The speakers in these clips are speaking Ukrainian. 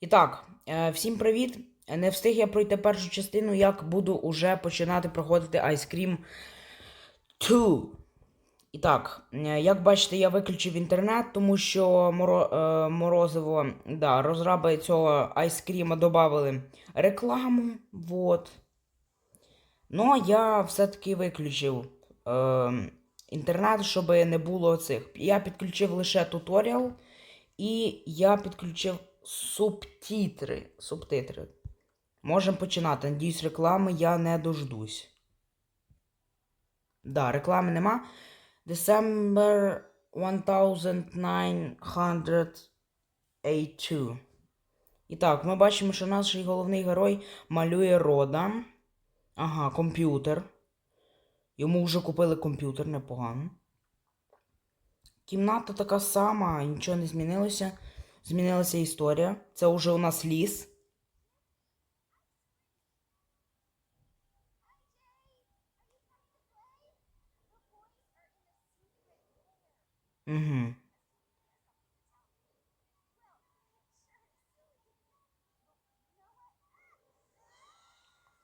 І так, е, всім привіт! Не встиг я пройти першу частину, як буду уже починати проходити Ice Cream 2. І так, е, як бачите, я виключив інтернет, тому що моро, е, морозиво, да, розраби цього Cream додали рекламу. Вот. Ну, я все-таки виключив е, інтернет, щоб не було цих. Я підключив лише туторіал, і я підключив субтитри. субтитри. Можемо починати. Надіюсь, реклами я не дождусь. Да, реклами нема. December 1982. І так, ми бачимо, що наш головний герой малює рода. Ага, комп'ютер. Йому вже купили комп'ютер непогано. Кімната така сама, нічого не змінилося. Змінилася історія. Це вже у нас ліс. Угу.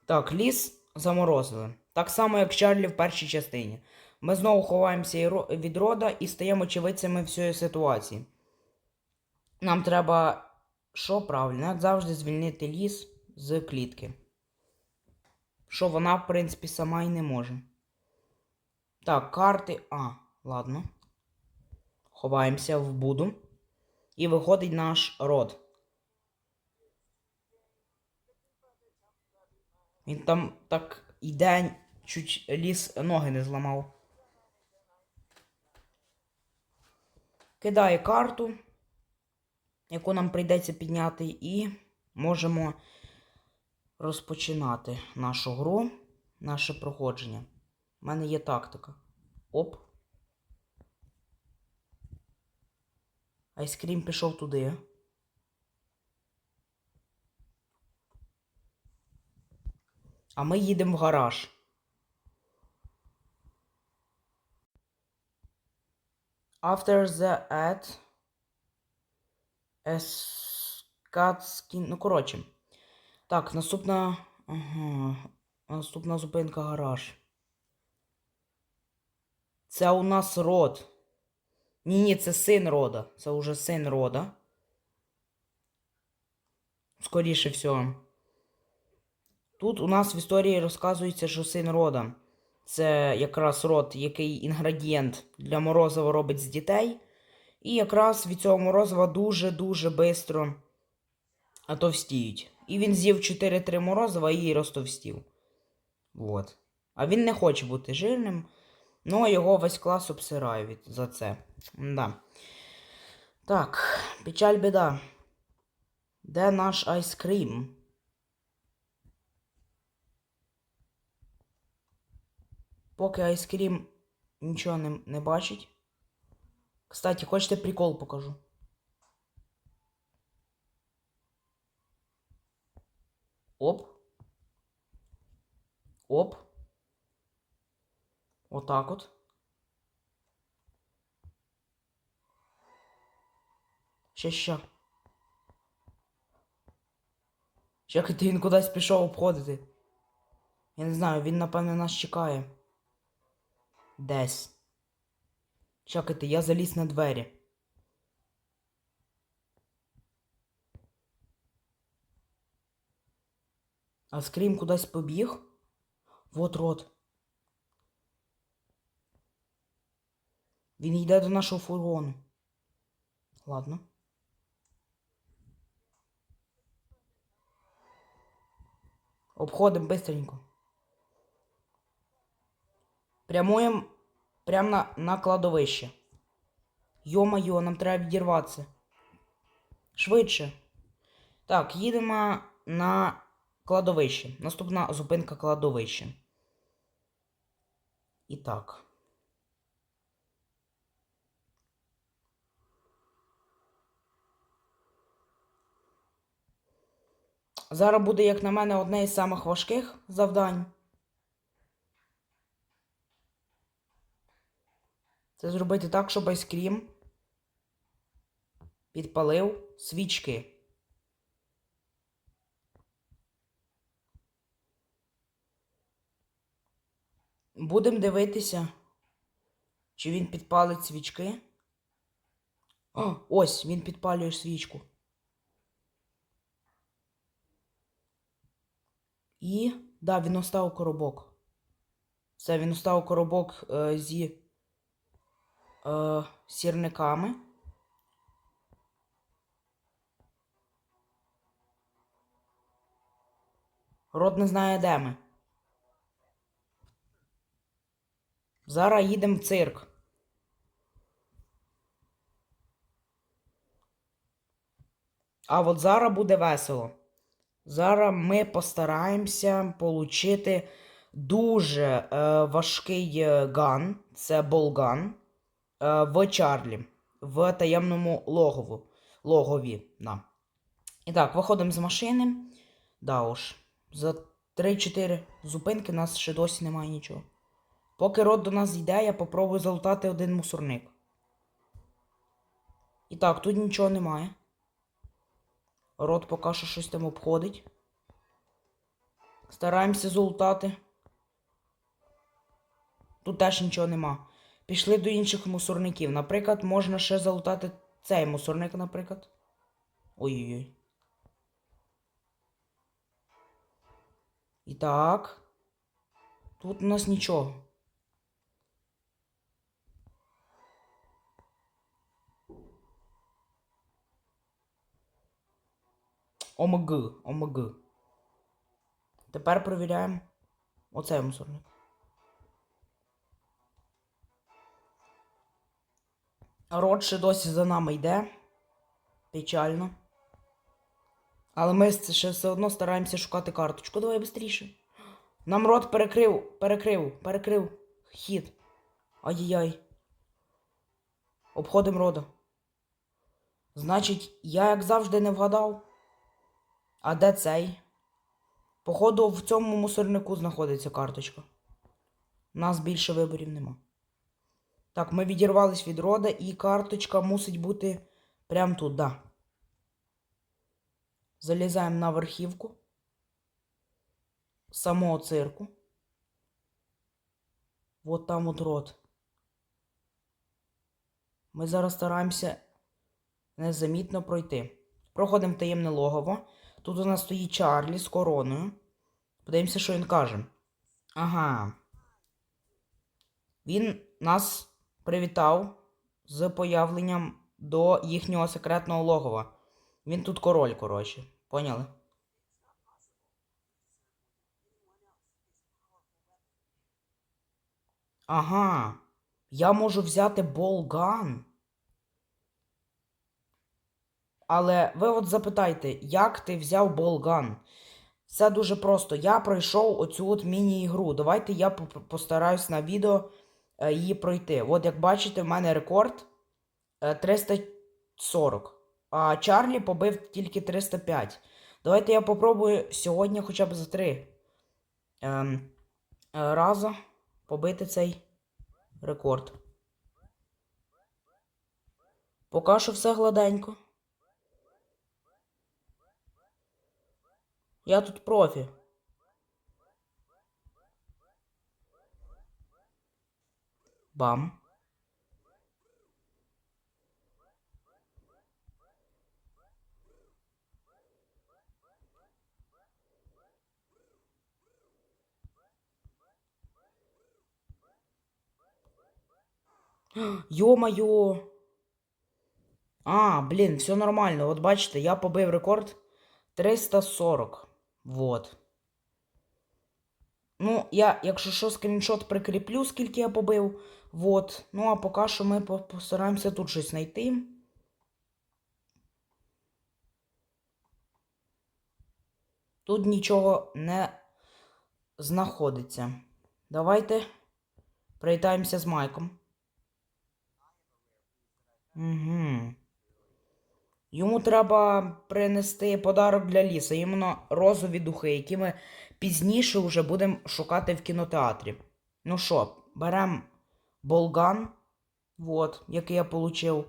Так, ліс заморозили. Так само, як Чарлі в першій частині. Ми знову ховаємося від рода і стаємо очевидцями всієї ситуації. Нам треба, що правильно, як завжди звільнити ліс з клітки. Що вона, в принципі, сама і не може. Так, карти. А, ладно. Ховаємося в буду. І виходить наш род. Він там так іде, чуть ліс ноги не зламав. Кидає карту, яку нам прийдеться підняти, і можемо розпочинати нашу гру, наше проходження. У мене є тактика. Оп. Айскрім пішов туди. А ми їдемо в гараж. After the ad Ескатський. Ну, коротше. Так, наступна. Ага. Наступна зупинка гараж. Це у нас род. Ні, ні, це син рода. Це уже син рода. Скоріше всього. Тут у нас в історії розказується, що син рода. Це якраз род, який інгредієнт для морозива робить з дітей. І якраз від цього морозива дуже-дуже швидко товстіють. І він з'їв 4-3 морозива і розтовстів. Вот. А він не хоче бути жирним. Ну, його весь клас обсирає від, за це. Да. Так, печаль біда. Де наш айскрім? Поки айскрім нічого не, не бачить. Кстати, хочете прикол покажу? Оп. Оп. Вот Отак от. Ще ще. Чекайте, він кудись пішов обходити. Я не знаю, він, напевне, нас чекає. Десь. Чекайте, я заліз на двері. А скрім кудись побіг? Вот рот. Він йде до нашого фургону. Ладно. Обходимо быстренько. Прямуємо прямо на, на кладовище. Йо-майо, нам треба відірватися. Швидше. Так, їдемо на кладовище. Наступна зупинка кладовище. І так. Зараз буде, як на мене, одне із самих важких завдань. це зробити так, щоб айскрім підпалив свічки. Будемо дивитися, чи він підпалить свічки. О, ось він підпалює свічку. І, да, він оставив коробок. Все, він оставив коробок е, зі е, сірниками. Рот не знає, де ми. Зараз їдемо в цирк. А от зараз буде весело. Зараз ми постараємося отримати дуже е, важкий е, ган, це болган, в Чарлі, в таємному логову, логові. Да. І так, виходимо з машини. Да уж. За 3-4 зупинки у нас ще досі немає нічого. Поки рот до нас йде, я попробую залутати один мусорник. І так, тут нічого немає. Рот поки що щось там обходить. Стараємося залутати. Тут теж нічого нема. Пішли до інших мусорників. Наприклад, можна ще залутати цей мусорник, наприклад. Ой-ой-ой. І так. Тут у нас нічого. ОМГ, ОМГ. Тепер перевіряємо оцей мусорник. Рот ще досі за нами йде. Печально. Але ми ще все одно стараємося шукати карточку. Давай швидше. Нам рот перекрив, перекрив, перекрив хід. Ай-яй-яй. Обходимо рода. Значить, я як завжди не вгадав. А де цей? Походу, в цьому мусорнику знаходиться карточка. Нас більше виборів нема. Так, ми відірвались від рода, і карточка мусить бути прямо тут, да. Залізаємо на верхівку самого цирку. Вот там от рот. Ми зараз стараємося незамітно пройти. Проходимо таємне логово. Тут у нас стоїть Чарлі з короною. Подивимося, що він каже. Ага. Він нас привітав з появленням до їхнього секретного логова. Він тут король, коротше. Поняли? Ага. Я можу взяти болган. Але ви от запитайте, як ти взяв болган? Це дуже просто. Я пройшов оцю от міні-ігру. Давайте я постараюсь на відео її пройти. От як бачите, в мене рекорд е, 340. А Чарлі побив тільки 305. Давайте я попробую сьогодні хоча б за три ем, е, рази побити цей рекорд. Поки що все гладенько. Я тут профі. Бам. Ё-моё! А, блін, все нормально. От бачите, я побив рекорд 340. Вот. Ну, я, якщо що, скріншот прикріплю, скільки я побив. Вот. Ну, а поки що ми постараємося тут щось знайти. Тут нічого не знаходиться. Давайте привітаємося з Майком. Угу. Йому треба принести подарок для ліса, іменно розові духи, які ми пізніше вже будемо шукати в кінотеатрі. Ну що, беремо болган, вот, який я отримав,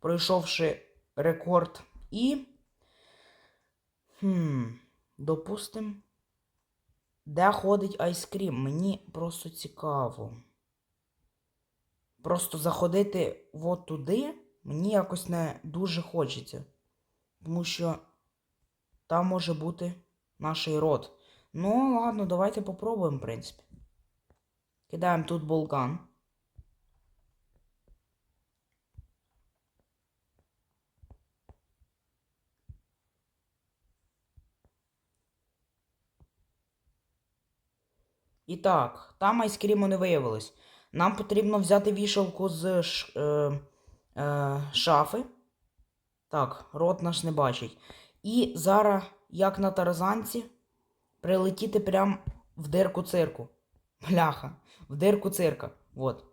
пройшовши рекорд, і. Хм, допустим. де ходить айскрім? Мені просто цікаво. Просто заходити от туди мені якось не дуже хочеться. Тому що там може бути наш рот. Ну, ладно, давайте попробуємо, в принципі. Кидаємо тут болган. І так, там айскріму не виявилось. Нам потрібно взяти вішалку з е, е, шафи. Так, рот наш не бачить. І зараз, як на тарзанці, прилетіти прям в дирку цирку. Бляха, в дирку цирка. Вот.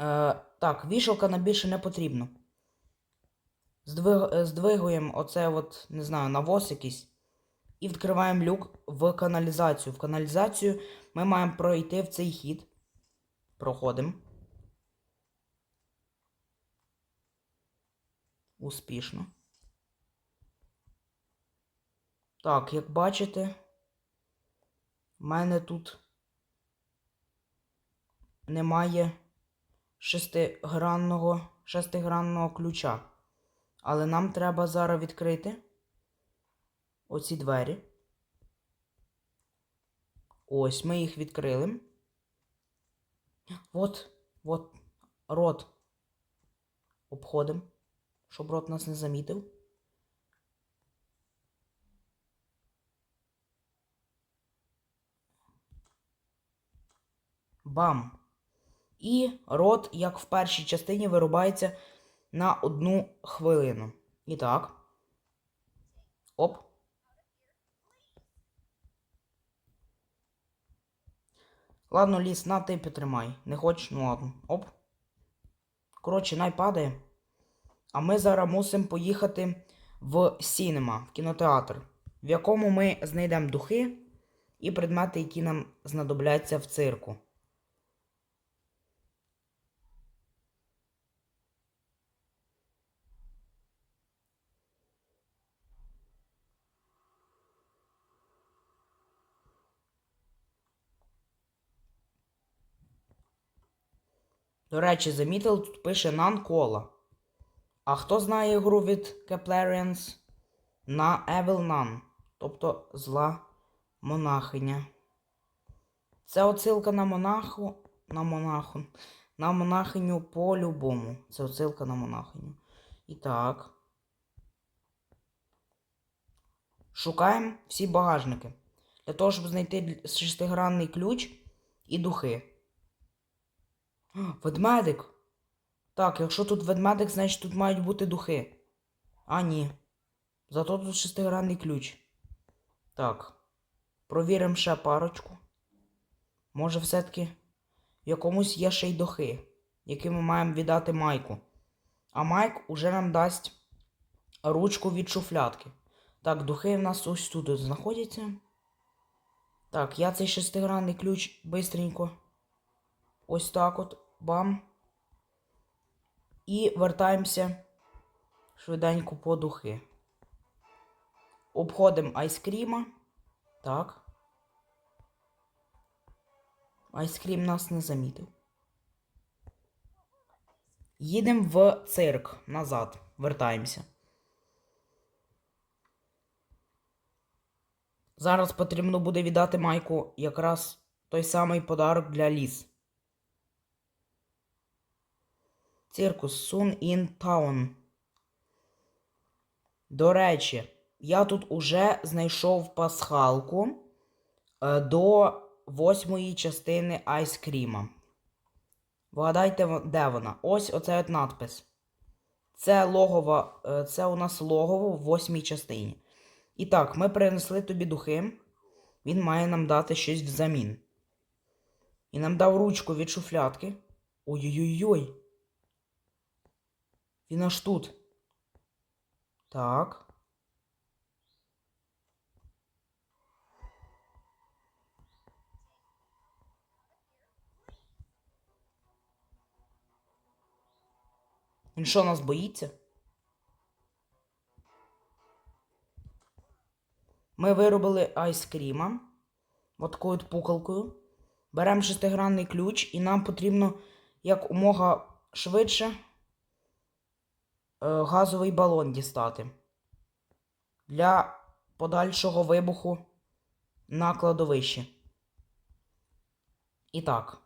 Е, так, вішалка нам більше не потрібно. Здвиг, здвигуємо оце от, не знаю, навоз якийсь. І відкриваємо люк в каналізацію. В каналізацію ми маємо пройти в цей хід. Проходимо. Успішно. Так, як бачите, в мене тут немає шестигранного, шестигранного ключа. Але нам треба зараз відкрити оці двері. Ось ми їх відкрили. От, от, рот. Обходимо, щоб рот нас не замітив. Бам! І рот, як в першій частині, вирубається на одну хвилину. І так. Оп. Ладно, ліс, на ти підтримай. Не хочеш? Ну ладно. Оп. Коротше, най падає. А ми зараз мусимо поїхати в Сінема, в кінотеатр, в якому ми знайдемо духи і предмети, які нам знадобляться в цирку. До речі, замітили, тут пише Нан Кола. А хто знає гру від Keplerians? На Evil Nun, тобто зла монахиня. Це оцилка на монаху. На монаху. На монахиню по-любому. Це оцилка на монахиню. І так. Шукаємо всі багажники. Для того, щоб знайти шестигранний ключ і духи. Ведмедик. Так, якщо тут ведмедик, значить тут мають бути духи. А, ні. Зато тут шестигранний ключ. Так. Провіримо ще парочку. Може, все-таки якомусь є ще й духи, які ми маємо віддати Майку. А Майк уже нам дасть ручку від шуфлятки. Так, духи в нас ось тут знаходяться. Так, я цей шестигранний ключ бистренько. Ось так от. Бам. І вертаємося швиденько по духи. Обходимо айскріма. Так. Айскрім нас не замітив. Їдемо в цирк назад. Вертаємося. Зараз потрібно буде віддати Майку якраз той самий подарок для ліс. Циркус Soon in Town. До речі, я тут уже знайшов пасхалку е, до восьмої частини айскріма. Вгадайте, де вона? Ось оцей от надпис. Це логово, е, це у нас логово в восьмій частині. І так, ми принесли тобі духи. Він має нам дати щось взамін. І нам дав ручку від шуфлятки. Ой-ой-ой. Він аж тут. Так. Він що нас боїться? Ми виробили айскріма. от такою пукалкою. Беремо шестигранний ключ, і нам потрібно як умога швидше газовий балон дістати для подальшого вибуху на кладовищі. І так.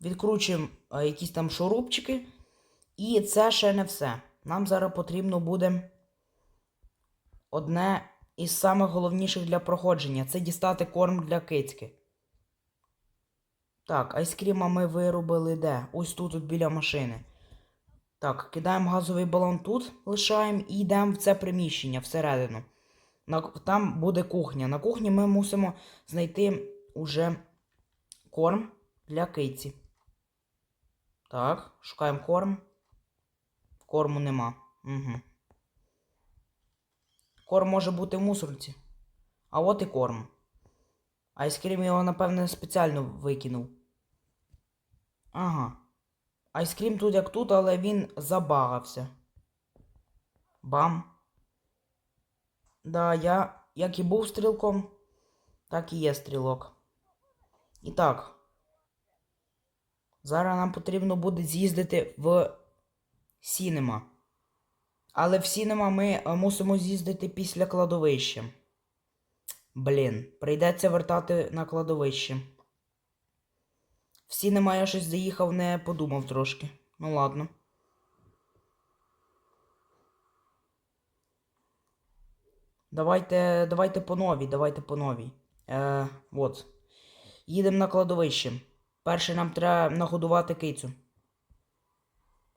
Відкручуємо е, якісь там шурупчики. І це ще не все. Нам зараз потрібно буде одне із самих головніших для проходження це дістати корм для кицьки. Так, айскріма ми виробили де? Ось тут, от біля машини. Так, кидаємо газовий балон тут, лишаємо і йдемо в це приміщення всередину. На, там буде кухня. На кухні ми мусимо знайти уже корм для киці. Так, шукаємо корм. Корму нема. Угу. Корм може бути в мусорці. А от і корм. Айскрім його, напевне, спеціально викинув. Ага. Айскрім тут як тут, але він забагався. Бам. Да, я як і був стрілком, так і є стрілок. І так. Зараз нам потрібно буде з'їздити в Сінема. Але в Сінема ми е, мусимо з'їздити після кладовища. Блін, прийдеться вертати на кладовище. В Сінема я щось заїхав, не подумав трошки. Ну ладно. Давайте, давайте по новій, давайте по новій. Е, от. Їдемо на кладовище. Перше нам треба нагодувати кицю.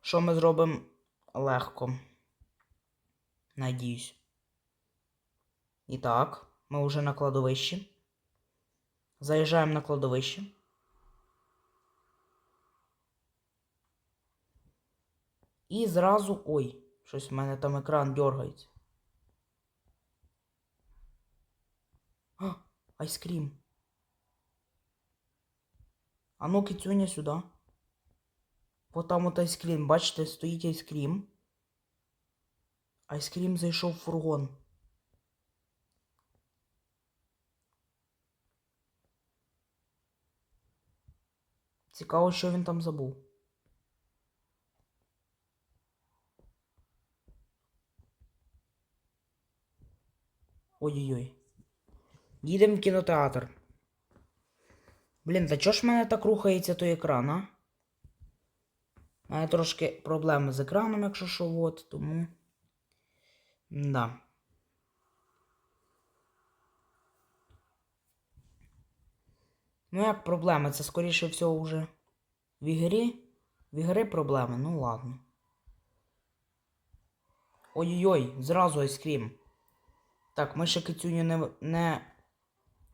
Що ми зробимо легко. Надіюсь. І так, ми вже на кладовищі. Заїжджаємо на кладовище. І зразу. Ой, щось в мене там екран дергається. А, айскрім. А ну кицюня сюди. Вот там от айскрім, бачите, стоїть айскрім. Айскрім зайшов в фургон. Цікаво, що він там забув. Ой-ой-ой. Їдемо в кінотеатр. Блін, та чого ж в мене так рухається той екран, а? У мене трошки проблеми з екраном, якщо що, от, тому. Да. Ну, як проблеми? Це скоріше всього вже в ігрі. В ігри проблеми, ну ладно. Ой-ой-ой, зразу айскрім. Так, ми ще кицюню не, не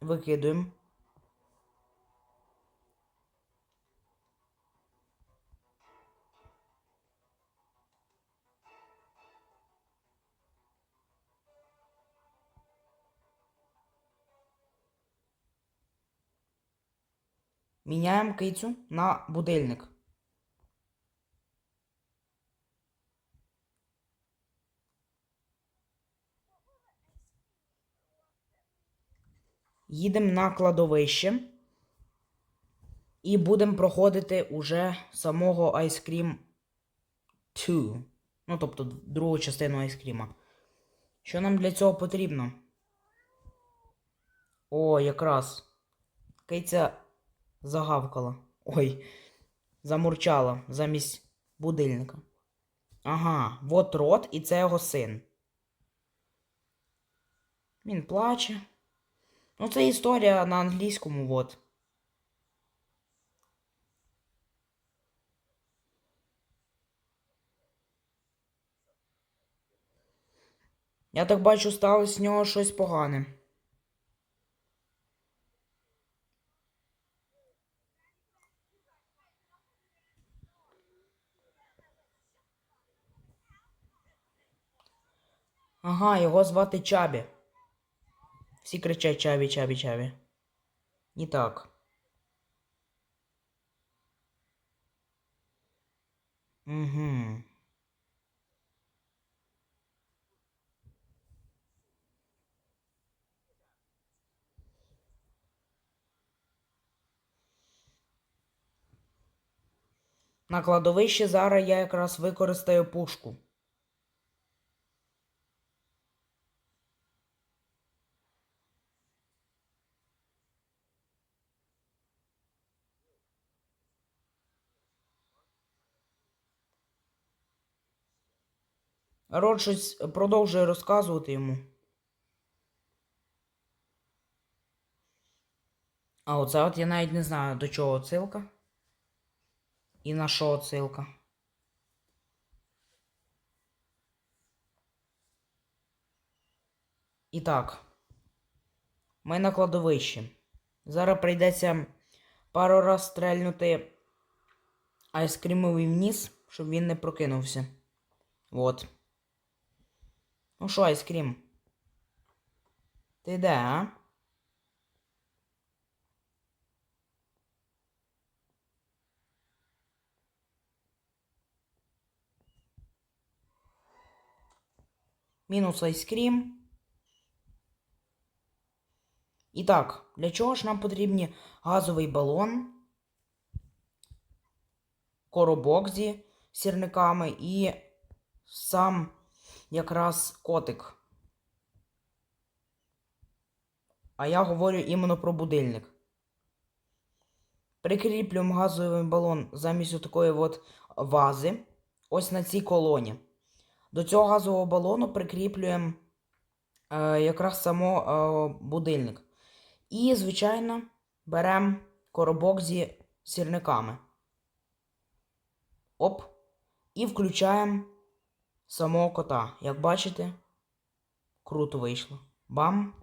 викидуємо. Міняємо кицю на будильник. Їдемо на кладовище. І будемо проходити уже самого Ice Cream 2. Ну, тобто другу частину айскріма. Що нам для цього потрібно? О, якраз. Киця загавкала. Ой, замурчала замість будильника. Ага, вот рот, і це його син. Він плаче. Ну, це історія на англійському, от. Я так бачу, сталося з нього щось погане. Ага, його звати Чабі. Все кричать Чаві, Чаві, Чаві. Не так. Угу. На кладовищі зараз я якраз використаю пушку. Рот щось продовжує розказувати йому. А оце от я навіть не знаю, до чого отсилка. І на що отсилка. І так. Ми на кладовищі. Зараз прийдеться пару раз стрельнути айскрімовий вниз, щоб він не прокинувся. Вот. Ну що, айскрім? Ти де, а? Мінус айскрім. І так, для чого ж нам потрібні газовий балон, коробок зі сірниками і сам якраз котик. А я говорю іменно про будильник. Прикріплюємо газовий балон замість такої от вази. Ось на цій колоні. До цього газового балону прикріплюємо е, якраз само е, будильник. І, звичайно, беремо коробок зі сірниками. Оп. І включаємо самого кота. Як бачите, круто вийшло. Бам.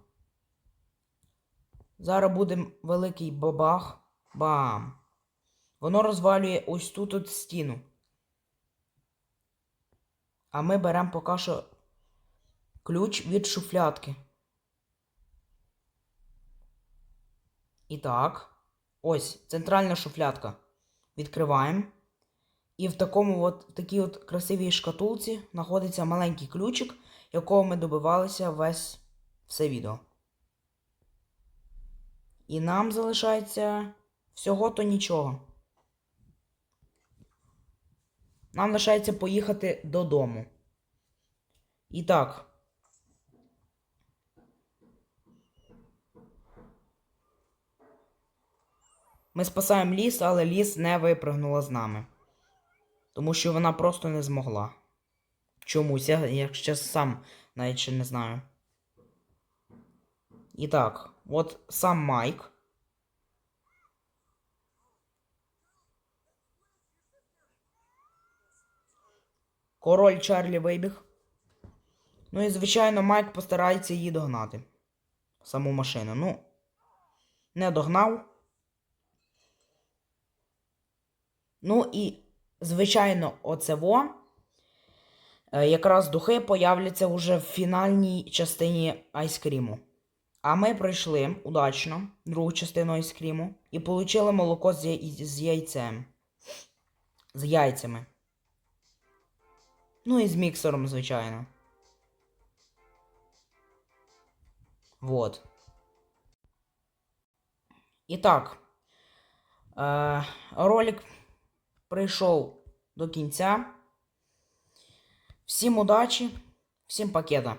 Зараз буде великий бабах. Бам. Воно розвалює ось тут от стіну. А ми беремо поки що ключ від шуфлядки. І так, ось центральна шуфлядка. Відкриваємо. І в такому от, такій от красивій шкатулці знаходиться маленький ключик, якого ми добивалися весь все відео. І нам залишається всього то нічого. Нам лишається поїхати додому. І так. Ми спасаємо ліс, але ліс не випрыгнула з нами. Тому що вона просто не змогла. Чомусь, я, ще сам навіть ще не знаю. І так, от сам Майк. Король Чарлі вибіг. Ну і, звичайно, Майк постарається її догнати. Саму машину. Ну, не догнав. Ну і, звичайно, оцево. е, Якраз духи появляться вже в фінальній частині айскріму. А ми пройшли удачно другу частину айскріму і отримали молоко з, яй- з яйцем. З яйцями. Ну і з міксером, звичайно. Вот. І так. Е, ролик прийшов до кінця. Всім удачі, всім пакета.